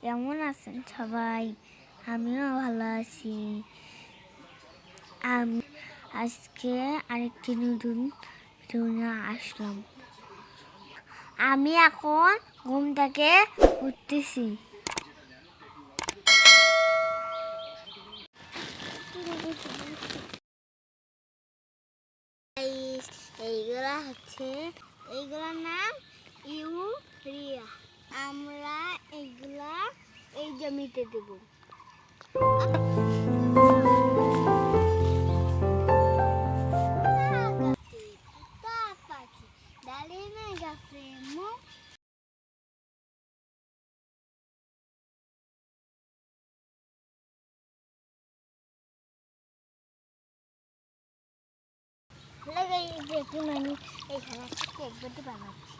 কেমন আছেন সবাই? আমিও ভালো আছি। আমি, আজকে আরেকটি নতুন ভিডিও আসলাম। আমি এখন ঘুম থেকে উঠতেছি। এইগুলা হচ্ছে, এইগুলার নাম ইউরিয়া। আমরা এইগুলা এই জমিতে দেব। দেখুন আমি এখানে একটা কেক বেটে বানাচ্ছি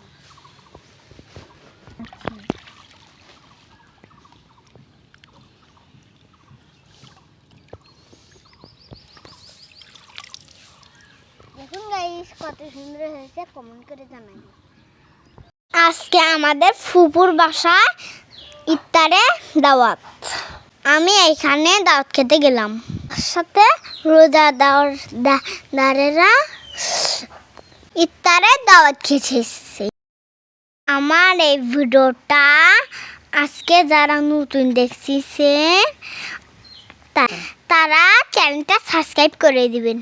দেখুন গাইস কত সুন্দর হয়েছে কমেন্ট করে জানাই আজকে আমাদের ফুপুর বাসা ইত্তারে দাওয়াত। আমি এখানে দাওয়াত খেতে গেলাম। সাথে রোজা দাওয়ার দারেরা ইত্তারে দাওয়াত খেয়েছে আমার এই ভিডিওটা আজকে যারা নতুন দেখছিছে তারা চ্যানেলটা সাবস্ক্রাইব করে দিবেন।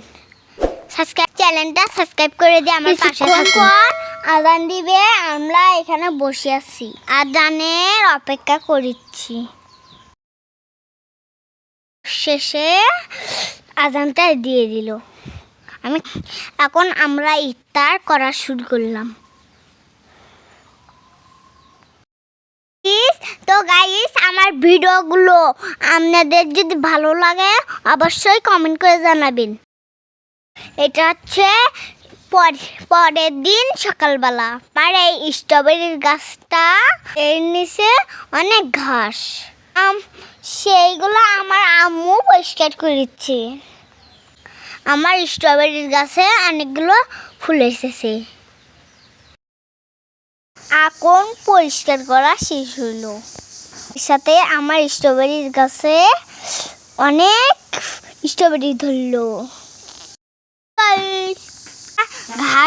সাবস্ক্রাইব চ্যানেলটা সাবস্ক্রাইব করে দিয়ে আমার পাশে থাকুন। আজান দিবে আমরা এখানে বসে আছি। আজানের অপেক্ষা করছি। শেষে আজানটা দিয়ে দিল। আমি এখন আমরা ইফতার করা শুরু করলাম। তো গাইস আমার ভিডিওগুলো আপনাদের যদি ভালো লাগে অবশ্যই কমেন্ট করে জানাবেন। এটা হচ্ছে পরের দিন সকালবেলা। আমার এই স্ট্রবেরির গাছটা এর নিচে অনেক ঘাস। সেইগুলো আমার আম্মু পরিষ্কার করেছে। আমার স্ট্রবেরির গাছে অনেকগুলো ফুল এসেছে। এখন পরিষ্কার করা শেষ হলো। সাথে আমার স্ট্রবেরির গাছে অনেক স্ট্রবেরি ধরলো।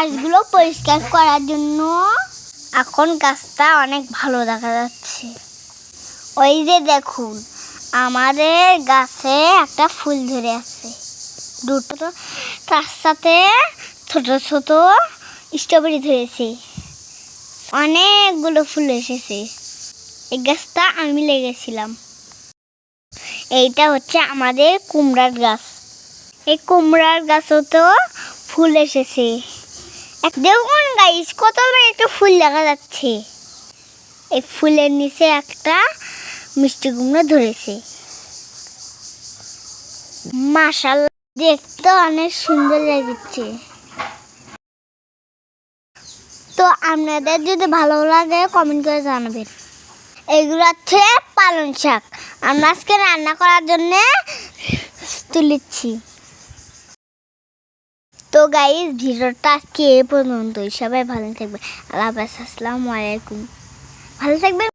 ঘাসগুলো পরিষ্কার করার জন্য এখন গাছটা অনেক ভালো দেখা যাচ্ছে। ওই যে দেখুন, আমাদের গাছে একটা ফুল ধরে আছে। দুটো তার সাথে ছোট ছোট স্ট্রবেরি ধরেছে। অনেকগুলো ফুল এসেছে। এই গাছটা আমি লেগেছিলাম এইটা হচ্ছে আমাদের কুমড়ার গাছ। এই কুমড়ার গাছও তো ফুল এসেছে। দেখুন গাইস কত বড় একটা ফুল দেখা যাচ্ছে। এই ফুলের নিচে একটা মিষ্টি কুমড়ো ধরেছে। মাশাল দেখতে অনেক সুন্দর লাগছে। তো আপনাদের যদি ভালো লাগে কমেন্ট করে জানাবেন। এগুলো হচ্ছে পালং শাক। আমরা আজকে রান্না করার জন্যে তুলেছি। তো গাইজ ভিডিওটা আজকে এ পর্যন্তই। সবাই ভালো থাকবে আল্লাহ আসসালামু আলাইকুম। ভালো থাকবেন?